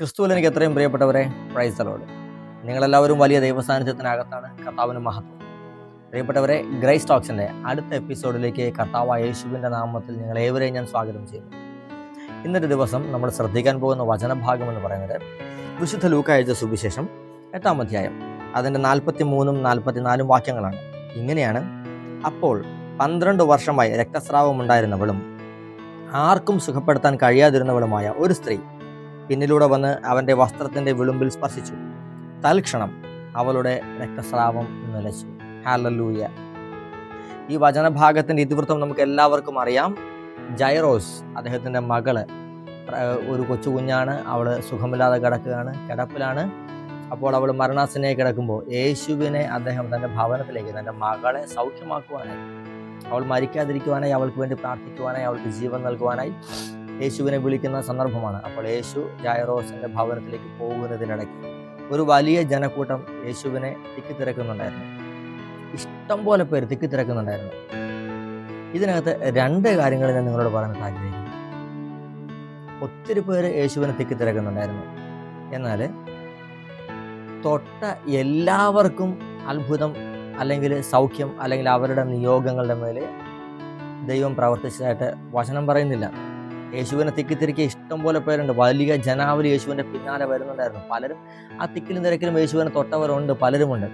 ക്രിസ്തുവിൽ എനിക്ക് എത്രയും പ്രിയപ്പെട്ടവരെ പ്രൈസ് തലോട് നിങ്ങളെല്ലാവരും വലിയ ദൈവസാന്നിധ്യത്തിനകത്താണ് കർത്താവിന് മഹത്വം. പ്രിയപ്പെട്ടവരെ ഗ്രൈസ് ടോക്സിന്റെ അടുത്ത എപ്പിസോഡിലേക്ക് കർത്താവായ യേശുവിന്റെ നാമത്തിൽ നിങ്ങൾ ഏവരെയും ഞാൻ സ്വാഗതം ചെയ്യുന്നു. ഇന്നത്തെ ദിവസം നമ്മൾ ശ്രദ്ധിക്കാൻ പോകുന്ന വചനഭാഗം എന്ന് പറയുന്നത് വിശുദ്ധ ലൂക്ക അയച്ച സുവിശേഷം എട്ടാം അധ്യായം. അതിന്റെ നാൽപ്പത്തി മൂന്നും നാൽപ്പത്തിനാലും വാക്യങ്ങളാണ്. ഇങ്ങനെയാണ് അപ്പോൾ പന്ത്രണ്ട് വർഷമായി രക്തസ്രാവം ഉണ്ടായിരുന്നവളും ആർക്കും സുഖപ്പെടുത്താൻ കഴിയാതിരുന്നവളുമായ ഒരു സ്ത്രീ പിന്നിലൂടെ വന്ന് അവന്റെ വസ്ത്രത്തിന്റെ വിളുമ്പിൽ സ്പർശിച്ചു. തൽക്ഷണം അവളുടെ രക്തസ്രാവം നിലച്ചു ഹാലലൂയ ഈ വചനഭാഗത്തിന്റെ ഇതിവൃത്തം നമുക്ക് എല്ലാവർക്കും അറിയാം. ജൈറോസ് അദ്ദേഹത്തിന്റെ മകൾ ഒരു കൊച്ചു കുഞ്ഞാണ്. അവൾ സുഖമില്ലാതെ കിടക്കുകയാണ് കിടപ്പിലാണ്. അപ്പോൾ അവൾ മരണാസനയെ കിടക്കുമ്പോൾ യേശുവിനെ അദ്ദേഹം തന്റെ ഭവനത്തിലേക്ക് തന്റെ മകളെ സൗഖ്യമാക്കുവാനായി അവൾ മരിക്കാതിരിക്കുവാനായി അവൾക്ക് വേണ്ടി പ്രാർത്ഥിക്കുവാനായി അവൾക്ക് ജീവൻ നൽകുവാനായി യേശുവിനെ വിളിക്കുന്ന സന്ദർഭമാണ്. അപ്പോൾ യേശു ജായറോസിന്റെ ഭവനത്തിലേക്ക് പോകുന്നതിനിടയ്ക്ക് ഒരു വലിയ ജനക്കൂട്ടം യേശുവിനെ തിക്കി തിരക്കുന്നുണ്ടായിരുന്നു ഇഷ്ടം പോലെ പേര് തിക്കി തിരക്കുന്നുണ്ടായിരുന്നു ഇതിനകത്ത് രണ്ട് കാര്യങ്ങൾ ഞാൻ നിങ്ങളോട് പറയാൻ ആഗ്രഹിക്കുന്നു. ഒത്തിരി പേര് യേശുവിനെ തിക്കി തിരക്കുന്നുണ്ടായിരുന്നു എന്നാൽ തൊട്ട എല്ലാവർക്കും അത്ഭുതം അല്ലെങ്കിൽ സൗഖ്യം അല്ലെങ്കിൽ അവരുടെ നിയോഗങ്ങളുടെ മേലെ ദൈവം പ്രവർത്തിച്ചതായിട്ട് വചനം പറയുന്നില്ല. യേശുവിനെ തിക്കി തിരക്കി ഇഷ്ടം പോലെ പേരുണ്ട്. വലിയ ജനാവലി യേശുവിന്റെ പിന്നാലെ വരുന്നുണ്ടായിരുന്നു. പലരും ആ തിക്കിലും തിരക്കിലും യേശുവിനെ തൊട്ടവരുണ്ട് പലരുമുണ്ട്.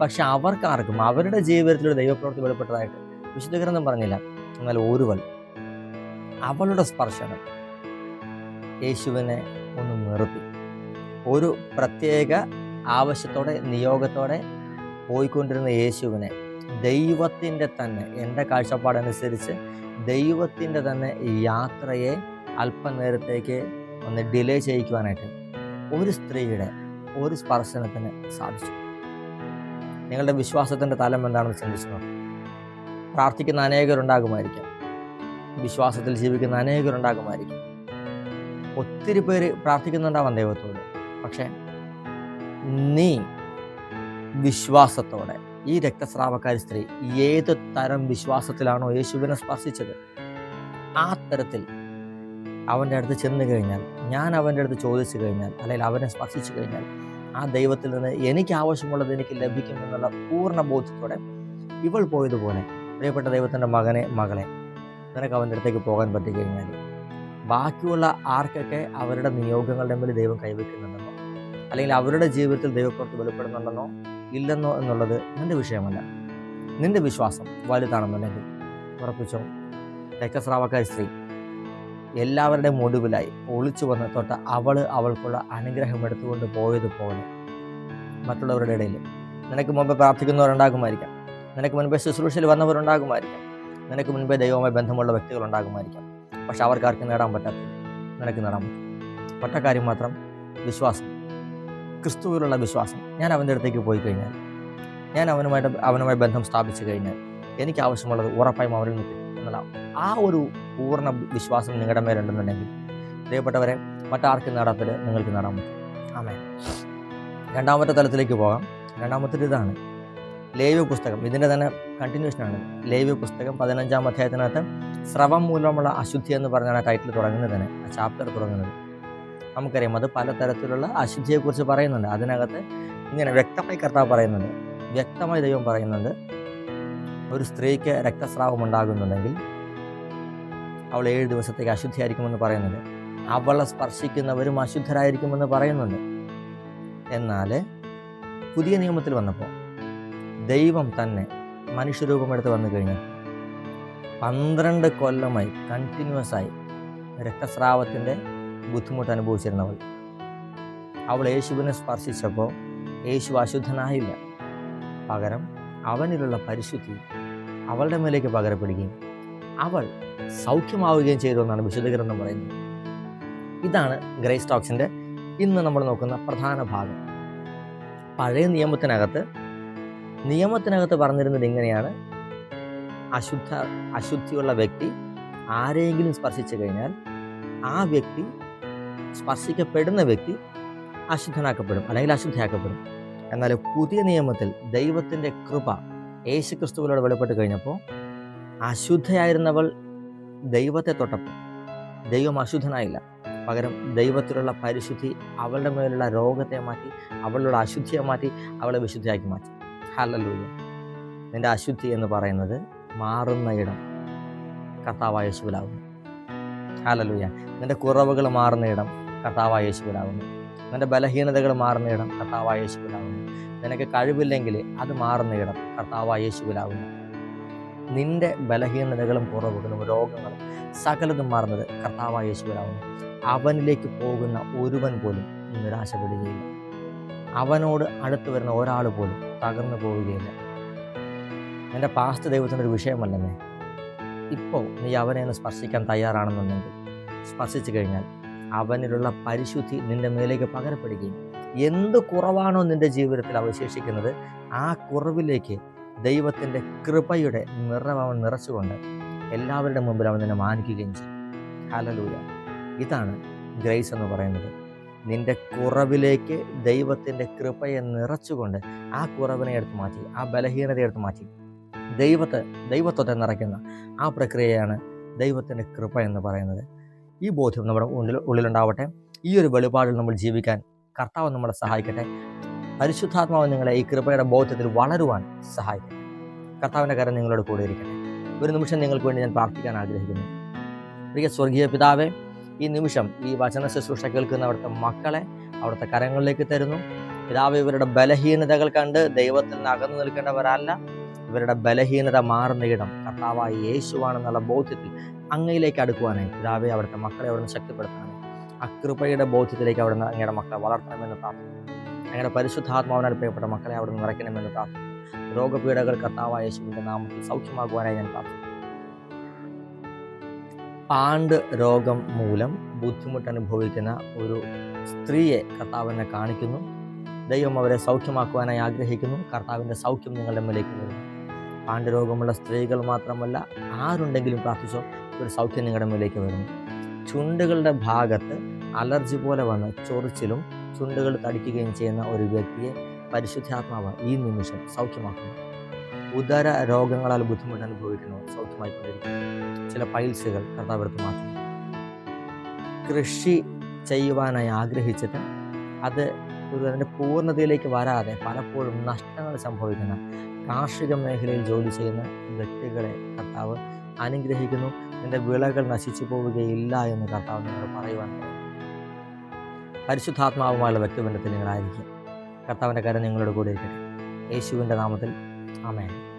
പക്ഷെ അവർക്കാർക്കും അവരുടെ ജീവിതത്തിൽ ഒരു ദൈവപ്രവൃത്തി വെളിപ്പെട്ടതായിട്ട് വിശുദ്ധ ഗ്രന്ഥം പറഞ്ഞില്ല. എന്നാൽ ഒരുവൾ അവളുടെ സ്പർശനം യേശുവിനെ ഒന്ന് നിർത്തി. ഒരു പ്രത്യേക ആവശ്യത്തോടെ നിയോഗത്തോടെ പോയിക്കൊണ്ടിരുന്ന യേശുവിനെ ദൈവത്തിന്റെ തന്നെ എന്റെ കാഴ്ചപ്പാടനുസരിച്ച് ദൈവത്തിന്റെ തന്നെ യാത്രയെ അല്പനേരത്തേക്ക് ഒന്ന് ഡിലേ ചെയ്യിക്കുവാനായിട്ട് ഒരു സ്ത്രീയുടെ ഒരു സ്പർശനത്തിന് സാധിച്ചു. നിങ്ങളുടെ വിശ്വാസത്തിന്റെ തലം എന്താണെന്ന് ചിന്തിച്ചു നോക്കും. പ്രാർത്ഥിക്കുന്ന അനേകരുണ്ടാകുമായിരിക്കാം. വിശ്വാസത്തിൽ ജീവിക്കുന്ന അനേകരുണ്ടാകുമായിരിക്കും. ഒത്തിരി പേര് പ്രാർത്ഥിക്കുന്നുണ്ടാവാം ദൈവത്തോട്. പക്ഷേ നീ വിശ്വാസത്തോടെ ഈ രക്തസ്രാവക്കാരി സ്ത്രീ ഏത് തരം വിശ്വാസത്തിലാണോ യേശുവിനെ സ്പർശിച്ചത്? ആ തരത്തിൽ അവന്റെ അടുത്ത് ചെന്ന് കഴിഞ്ഞാൽ ഞാൻ അവന്റെ അടുത്ത് ചോദിച്ചു കഴിഞ്ഞാൽ അല്ലെങ്കിൽ അവനെ സ്പർശിച്ചു കഴിഞ്ഞാൽ ആ ദൈവത്തിൽ നിന്ന് എനിക്ക് ആവശ്യമുള്ളത് എനിക്ക് ലഭിക്കും എന്നുള്ള പൂർണ ബോധ്യത്തോടെ ഇവൾ പോയതുപോലെ പ്രിയപ്പെട്ട ദൈവത്തിന്റെ മകനെ മകളെ നിനക്ക് അവന്റെ അടുത്തേക്ക് പോകാൻ പറ്റി കഴിഞ്ഞാൽ ബാക്കിയുള്ള ആർക്കൊക്കെ അവരുടെ നിയോഗങ്ങളുടെ മേൽ ദൈവം കൈവയ്ക്കുന്നുണ്ടെന്നോ അല്ലെങ്കിൽ അവരുടെ ജീവിതത്തിൽ ദൈവപ്പുറത്ത് വെളിപ്പെടുന്നുണ്ടെന്നോ ഇല്ലെന്നോ എന്നുള്ളത് നിന്റെ വിഷയമല്ല. നിന്റെ വിശ്വാസം വലുതാണെന്നുണ്ടെങ്കിൽ ഉറപ്പിച്ചോ. രക്തസ്രാവക്കാരി സ്ത്രീ എല്ലാവരുടെ ഒടുവിലായി ഒളിച്ചു വന്ന് തൊട്ട് അവൾ അവൾക്കുള്ള അനുഗ്രഹം എടുത്തുകൊണ്ട് പോയതുപോലെ മറ്റുള്ളവരുടെ ഇടയിൽ. നിനക്ക് മുമ്പ് പ്രാർത്ഥിക്കുന്നവരുണ്ടാകുമായിരിക്കാം. നിനക്ക് മുൻപേ ശുശ്രൂഷയിൽ വന്നവരുണ്ടാകുമായിരിക്കാം. നിനക്ക് മുൻപേ ദൈവവുമായി ബന്ധമുള്ള വ്യക്തികളുണ്ടാകുമായിരിക്കാം. പക്ഷെ അവർക്കാർക്കും നേടാൻ പറ്റാത്ത നിനക്ക് നേടാൻ പറ്റും. ഒറ്റ കാര്യം മാത്രം വിശ്വാസം. ക്രിസ്തുവിലുള്ള വിശ്വാസം ഞാൻ അവന്റെ അടുത്തേക്ക് പോയി കഴിഞ്ഞാൽ ഞാൻ അവനുമായിട്ട് അവനുമായി ബന്ധം സ്ഥാപിച്ചു കഴിഞ്ഞാൽ എനിക്ക് ആവശ്യമുള്ളത് ഉറപ്പായും അവരിൽ നിന്ന് എന്നുള്ള ആ ഒരു പൂർണ വിശ്വാസം നിങ്ങളുടെ മേലുണ്ടെന്നുണ്ടെങ്കിൽ പ്രിയപ്പെട്ടവരെ മറ്റാർക്കും നേടാത്തത് നിങ്ങൾക്ക് നേടാൻ പറ്റും. ആമേ രണ്ടാമത്തെ തലത്തിലേക്ക് പോകാം. രണ്ടാമത്തെ ഇതാണ് ലേവ്യ പുസ്തകം. ഇതിന്റെ തന്നെ കണ്ടിന്യൂഷനാണ് ലേവ്യ പുസ്തകം പതിനഞ്ചാം അധ്യായത്തിനകത്ത് സ്രവം മൂലമുള്ള അശുദ്ധി എന്ന് പറഞ്ഞാണ് ടൈറ്റിൽ തുടങ്ങുന്നത് തന്നെ ആ ചാപ്റ്റർ തുടങ്ങുന്നത്. നമുക്കറിയാം. അത് പലതരത്തിലുള്ള അശുദ്ധിയെക്കുറിച്ച് പറയുന്നുണ്ട്. അതിനകത്ത് ഇങ്ങനെ വ്യക്തമായി കർത്താവ് പറയുന്നുണ്ട്. വ്യക്തമായി ദൈവം പറയുന്നുണ്ട്. ഒരു സ്ത്രീക്ക് രക്തസ്രാവം ഉണ്ടാകുന്നുണ്ടെങ്കിൽ അവൾ ഏഴ് ദിവസത്തേക്ക് അശുദ്ധിയായിരിക്കുമെന്ന് പറയുന്നുണ്ട്. അവളെ സ്പർശിക്കുന്നവരും അശുദ്ധരായിരിക്കുമെന്ന് പറയുന്നുണ്ട്. എന്നാൽ പുതിയ നിയമത്തിൽ വന്നപ്പോൾ ദൈവം തന്നെ മനുഷ്യരൂപമെടുത്ത് വന്നു കഴിഞ്ഞാൽ പന്ത്രണ്ട് കൊല്ലമായി കണ്ടിന്യൂസ് ആയി രക്തസ്രാവത്തിന്റെ ബുദ്ധിമുട്ട് അനുഭവിച്ചിരുന്നവൾ. അവൾ യേശുവിനെ സ്പർശിച്ചപ്പോൾ യേശു അശുദ്ധനായില്ല. പകരം അവനിലുള്ള പരിശുദ്ധി അവളുടെ മേലേക്ക് പകരപ്പെടുകയും അവൾ സൗഖ്യമാവുകയും ചെയ്തു എന്നാണ് വിശുദ്ധഗ്രന്ഥം പറയുന്നത്. ഇതാണ് ഗ്രേസ് ടോക്സിന്റെ ഇന്ന് നമ്മൾ നോക്കുന്ന പ്രധാന ഭാഗം. പഴയ നിയമത്തിനകത്ത് നിയമത്തിനകത്ത് പറഞ്ഞിരുന്നത് ഇങ്ങനെയാണ്. അശുദ്ധ അശുദ്ധിയുള്ള വ്യക്തി ആരെയെങ്കിലും സ്പർശിച്ചു കഴിഞ്ഞാൽ ആ വ്യക്തി സ്പർശിക്കപ്പെടുന്ന വ്യക്തി അശുദ്ധനാക്കപ്പെടും അല്ലെങ്കിൽ അശുദ്ധയാക്കപ്പെടും. എന്നാൽ പുതിയ നിയമത്തിൽ ദൈവത്തിന്റെ കൃപ യേശു ക്രിസ്തുവിലൂടെ വെളിപ്പെട്ട് കഴിഞ്ഞപ്പോൾ അശുദ്ധയായിരുന്നവൾ ദൈവത്തെ തൊട്ടപ്പോൾ ദൈവം അശുദ്ധനായില്ല. പകരം ദൈവത്തിലുള്ള പരിശുദ്ധി അവളുടെ മേലുള്ള രോഗത്തെ മാറ്റി അവളുടെ അശുദ്ധിയെ മാറ്റി അവളെ വിശുദ്ധിയാക്കി മാറ്റി. ഹലലൂയ നിന്റെ അശുദ്ധി എന്ന് പറയുന്നത് മാറുന്ന ഇടം കർത്താവായ യേശുവിലാകുന്നു. ഹലലൂയ നിന്റെ കുറവുകൾ മാറുന്ന ഇടം കർത്താവായ യേശുവിനാകുന്നു. നിന്റെ ബലഹീനതകൾ മാറുന്ന ഇടം കർത്താവായ യേശുവിനാകുന്നു. നിനക്ക് കഴിവില്ലെങ്കിൽ അത് മാറുന്ന ഇടം കർത്താവായ യേശുവിനാകുന്നു. നിന്റെ ബലഹീനതകളും കുറവുകളും രോഗങ്ങളും സകലതും മാറുന്നത് കർത്താവായ യേശുവിനാകുന്നു. അവനിലേക്ക് പോകുന്ന ഒരുവൻ പോലും നിരാശപ്പെടുകയില്ല. അവനോട് അടുത്ത് വരുന്ന ഒരാൾ പോലും തകർന്നു പോവുകയില്ല. എന്റെ പാസ്റ്റ് ദൈവത്തിന്റെ ഒരു വിഷയമല്ലെന്നേ. ഇപ്പോൾ നീ അവനെ ഒന്ന് സ്പർശിക്കാൻ തയ്യാറാണെന്നുണ്ടെങ്കിൽ സ്പർശിച്ചു കഴിഞ്ഞാൽ അവനിലുള്ള പരിശുദ്ധി നിന്റെ മേലേക്ക് പകരപ്പെടുകയും എന്ത് കുറവാണോ നിന്റെ ജീവിതത്തിൽ അവശേഷിക്കുന്നത് ആ കുറവിലേക്ക് ദൈവത്തിന്റെ കൃപയുടെ നിറം അവൻ നിറച്ചുകൊണ്ട് എല്ലാവരുടെ മുമ്പിൽ അവൻ നിന്നെ മാനിക്കുകയും ചെയ്യും. ഹലലൂയ ഇതാണ് ഗ്രേസ് എന്ന് പറയുന്നത്. നിന്റെ കുറവിലേക്ക് ദൈവത്തിന്റെ കൃപയെ നിറച്ചുകൊണ്ട് ആ കുറവിനെ എടുത്ത് മാറ്റി ആ ബലഹീനതയെ എടുത്ത് മാറ്റി. ദൈവത്തെ ദൈവത്വത്തെ നിറയ്ക്കുന്ന ആ പ്രക്രിയയാണ് ദൈവത്തിന്റെ കൃപ എന്ന് പറയുന്നത്. ഈ ബോധ്യം നമ്മുടെ ഉള്ളിൽ ഉള്ളിലുണ്ടാവട്ടെ. ഈ ഒരു വെളിപാടിൽ നമ്മൾ ജീവിക്കാൻ കർത്താവ് നമ്മളെ സഹായിക്കട്ടെ. പരിശുദ്ധാത്മാവ് നിങ്ങളെ ഈ കൃപയുടെ ബോധ്യത്തിൽ വളരുവാൻ സഹായിക്കട്ടെ. കർത്താവിന്റെ കാര്യം നിങ്ങളോട് കൂടെ ഇരിക്കട്ടെ. ഒരു നിമിഷം നിങ്ങൾക്ക് വേണ്ടി ഞാൻ പ്രാർത്ഥിക്കാൻ ആഗ്രഹിക്കുന്നു. പ്രിയ സ്വർഗീയ പിതാവേ ഈ നിമിഷം ഈ വചന ശുശ്രൂഷ കേൾക്കുന്ന അവിടുത്തെ മക്കളെ അവിടുത്തെ കരങ്ങളിലേക്ക് തരുന്നു. പിതാവ് ഇവരുടെ ബലഹീനതകൾ കണ്ട് ദൈവത്തിൽ നിന്ന് അകന്നു നിൽക്കേണ്ടവരല്ല. ഇവരുടെ ബലഹീനത മാറുന്ന ഇടം കർത്താവായ യേശുവാണെന്നുള്ള ബോധ്യത്തിൽ അങ്ങയിലേക്ക് അടുക്കുവാനായി. പിതാവെ അവിടുത്തെ മക്കളെ അവിടുന്ന് ശക്തിപ്പെടുത്തണം അകൃപയുടെ ബോധ്യത്തിലേക്ക് അവിടുന്ന് അങ്ങയുടെ മക്കളെ വളർത്തണമെന്ന് പ്രാർത്ഥിക്കുന്നു. അങ്ങയുടെ പരിശുദ്ധാത്മാവിനാൽ പ്രിയപ്പെട്ട മക്കളെ അവിടുന്ന് നിറയ്ക്കണമെന്ന് പ്രാർത്ഥിക്കുന്നു. രോഗപീഠകൾ കർത്താവായ യേശുവിന്റെ നാമത്തിൽ സൗഖ്യമാകുവാനായി ഞാൻ പ്രാർത്ഥിക്കുന്നു. പാണ്ട് രോഗം മൂലം ബുദ്ധിമുട്ട് അനുഭവിക്കുന്ന ഒരു സ്ത്രീയെ കർത്താവിനെ കാണിക്കുന്നു. ദൈവം അവരെ സൗഖ്യമാക്കുവാനായി ആഗ്രഹിക്കുന്നു. കർത്താവിന്റെ സൗഖ്യം നിങ്ങളുടെ മേലേക്ക് വരുന്നു. പാണ്ഡരോഗമുള്ള സ്ത്രീകൾ മാത്രമല്ല ആരുണ്ടെങ്കിലും പ്രാർത്ഥിച്ചോ ഒരു സൗഖ്യം നിങ്ങളുടെ മുന്നിലേക്ക് വരുന്നു ചുണ്ടുകളുടെ ഭാഗത്ത് അലർജി പോലെ വന്ന് ചൊറിച്ചിലും ചുണ്ടുകൾ തടിക്കുകയും ചെയ്യുന്ന ഒരു വ്യക്തിയെ പരിശുദ്ധാത്മാവ് ഈ നിമിഷം സൗഖ്യമാക്കുന്നു. ഉദര രോഗങ്ങളാൽ ബുദ്ധിമുട്ട് അനുഭവിക്കുന്നു സൗഖ്യമായിക്കൊണ്ടിരിക്കുന്നു. ചില പൈൽസുകൾ കർത്താവ് മാത്രം മാറ്റുന്നു. കൃഷി ചെയ്യുവാനായി ആഗ്രഹിച്ചിട്ട് അത് ഒരു അതിന്റെ പൂർണതയിലേക്ക് വരാതെ പലപ്പോഴും നഷ്ടങ്ങൾ സംഭവിക്കുന്ന കാർഷിക മേഖലയിൽ ജോലി ചെയ്യുന്ന വ്യക്തികളെ കർത്താവ് അനുഗ്രഹിക്കുന്നു. നിന്റെ വിളകൾ നശിച്ചു പോവുകയില്ല എന്ന് കർത്താവ് നിങ്ങൾ പറയുവാൻ പരിശുദ്ധാത്മാവുമായുള്ള വ്യക്തിബന്ധത്തിൽ നിങ്ങളായിരിക്കും. കർത്താവിന്റെ കരം നിങ്ങളോട് കൂടി ഇരിക്കട്ടെ. യേശുവിന്റെ നാമത്തിൽ. ആമേൻ.